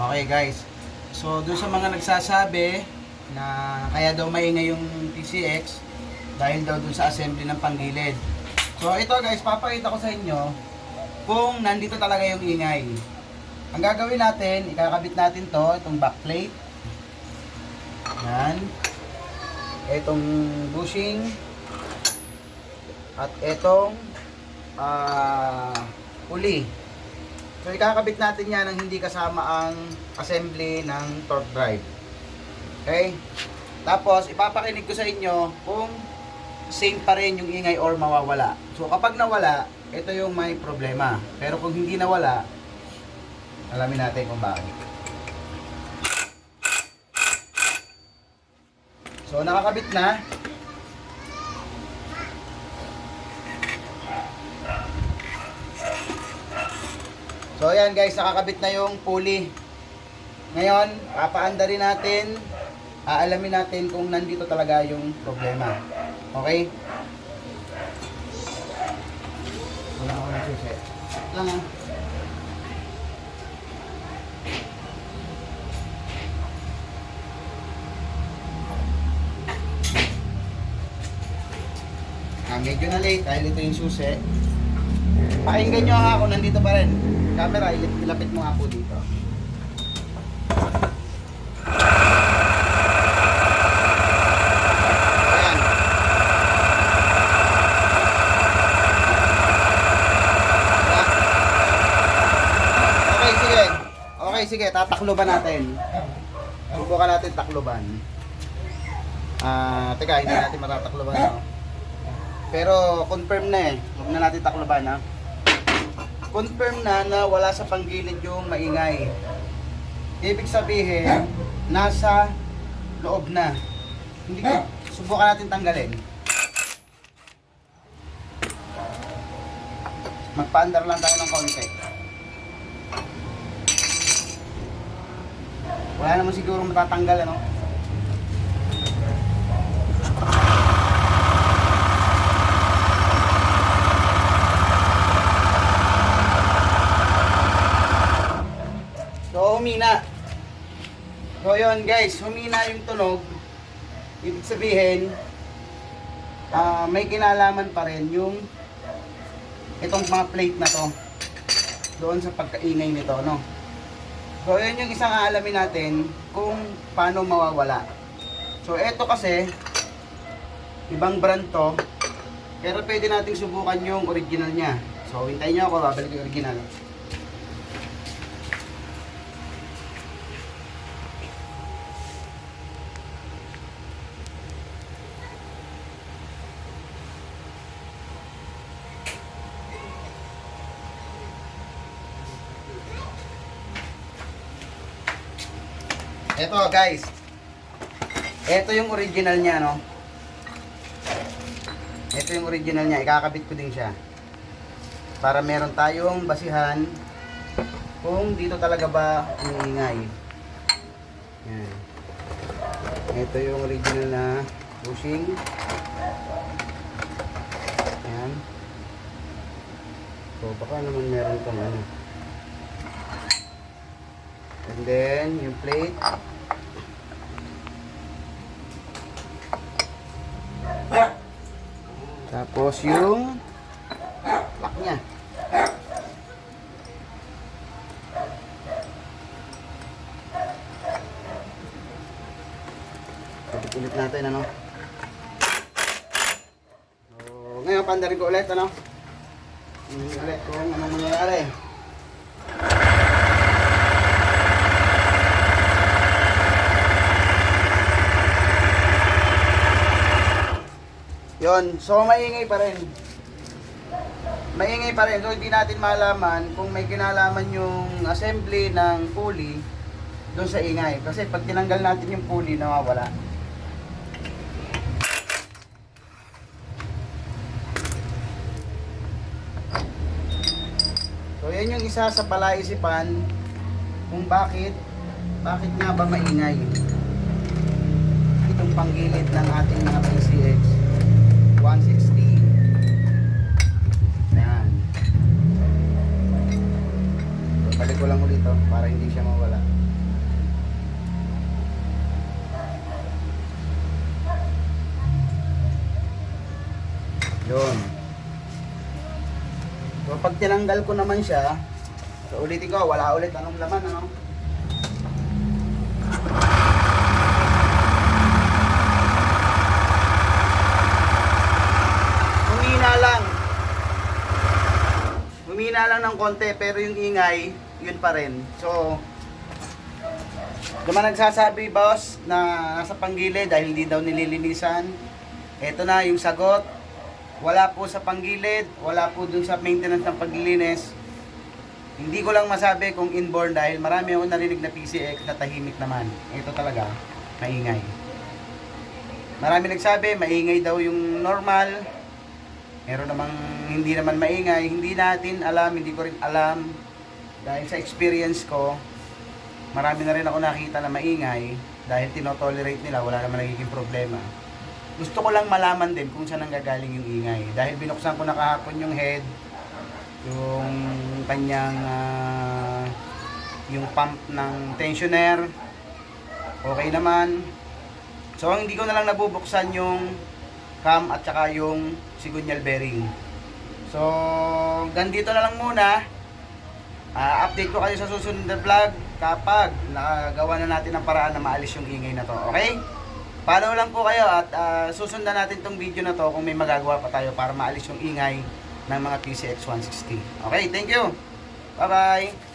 Okay guys. So doon sa mga nagsasabi na kaya daw maingay yung TCX dahil daw doon sa assembly ng panggilid. So ito guys, papakita ko sa inyo kung nandito talaga yung ingay. Ang gagawin natin, ikakabit natin to, itong backplate. Yan. Itong bushing. At itong ah uli. So ikakabit natin yan ng hindi kasama ang assembly ng torque drive. Okay? Tapos ipapakinig ko sa inyo kung same pa rin yung ingay or mawawala. So kapag nawala, ito yung may problema. Pero kung hindi nawala, alamin natin kung bakit. So nakakabit na. So ayan guys, nakakabit na yung pulley. Ngayon, papaanda rin natin, aalamin natin kung nandito talaga yung problema. Okay? Wala ako ng susi. Lang ah. Ah, medyo na late dahil ito yung susi. Pakinggan nyo ha kung nandito pa rin. Camera, ilapit mo nga po dito. Okay, sige. Tatakloban natin. Subukan natin takloban. Ah, teka, hindi natin matatakloban. No? Pero confirm na eh. Huwag na natin takloban ha. Confirm na na wala sa panggilid yung maingay. Ibig sabihin, nasa loob na. Hindi ko, subukan natin tanggalin. Magpaandar lang tayo ng konti. Wala naman siguro matatanggal ano. So, humina. So, yun guys, humina yung tunog. Ibig sabihin, ah, may kinalaman pa rin yung itong mga plate na to doon sa pagkaingay nito, no? So, yun yung isang aalamin natin kung paano mawawala. So, eto kasi, ibang brand to, pero pwede nating subukan yung original niya. So, hintayin nyo ako, babalik yung original. Ito guys. Ito yung original niya, no? Ito yung original niya. Ikakabit ko din siya. Para meron tayong basihan kung dito talaga ba umiingay. Yan. Ito yung original na bushing. Yan. So, baka naman meron kang ano. And then, yung plate. Tapos yung lock niya. Ulit natin ano. So, ngayon pandarin ko ulit ano. Ulit kung anong mangyayari. Yon, so maingay pa rin. Maingay pa rin. So hindi natin malaman kung may kinalaman yung assembly ng pulley doon sa ingay. Kasi pag tinanggal natin yung pulley, nawawala. So yan yung isa sa palaisipan kung bakit bakit nga ba maingay itong panggilid ng ating Yun. So, pag tinanggal ko naman siya, so ulitin ko, wala ulit anong laman, ano? Humina lang. Humina lang ng konti, pero yung ingay, yun pa rin. So, Naman nagsasabi, boss, na nasa panggilid dahil hindi daw nililinisan. Ito na yung sagot. Wala po sa panggilid, wala po dun sa maintenance ng paglilinis. Hindi ko lang masabi kung inborn dahil marami akong narinig na PCX na tahimik naman. Ito talaga, maingay. Marami nagsabi, maingay daw yung normal. Meron namang hindi naman maingay. Hindi natin alam, hindi ko rin alam. Dahil sa experience ko, marami na rin ako nakita na maingay dahil tinotolerate nila, wala naman nagiging problema. Gusto ko lang malaman din kung saan nanggagaling yung ingay. Dahil binuksan ko na kahapon yung head, yung kanyang ah, yung pump ng tensioner, okay naman. So, ang hindi ko na lang nabubuksan yung cam at saka yung sigunyal bearing. So, ganito na lang muna. Ah, update ko kayo sa susunod na vlog kapag nakagawa na natin ang paraan na maalis yung ingay na to. Okay? Follow lang po kayo at ah, susundan natin tong video na to kung may magagawa pa tayo para maalis yung ingay ng mga PCX 160. Okay, thank you. Bye-bye.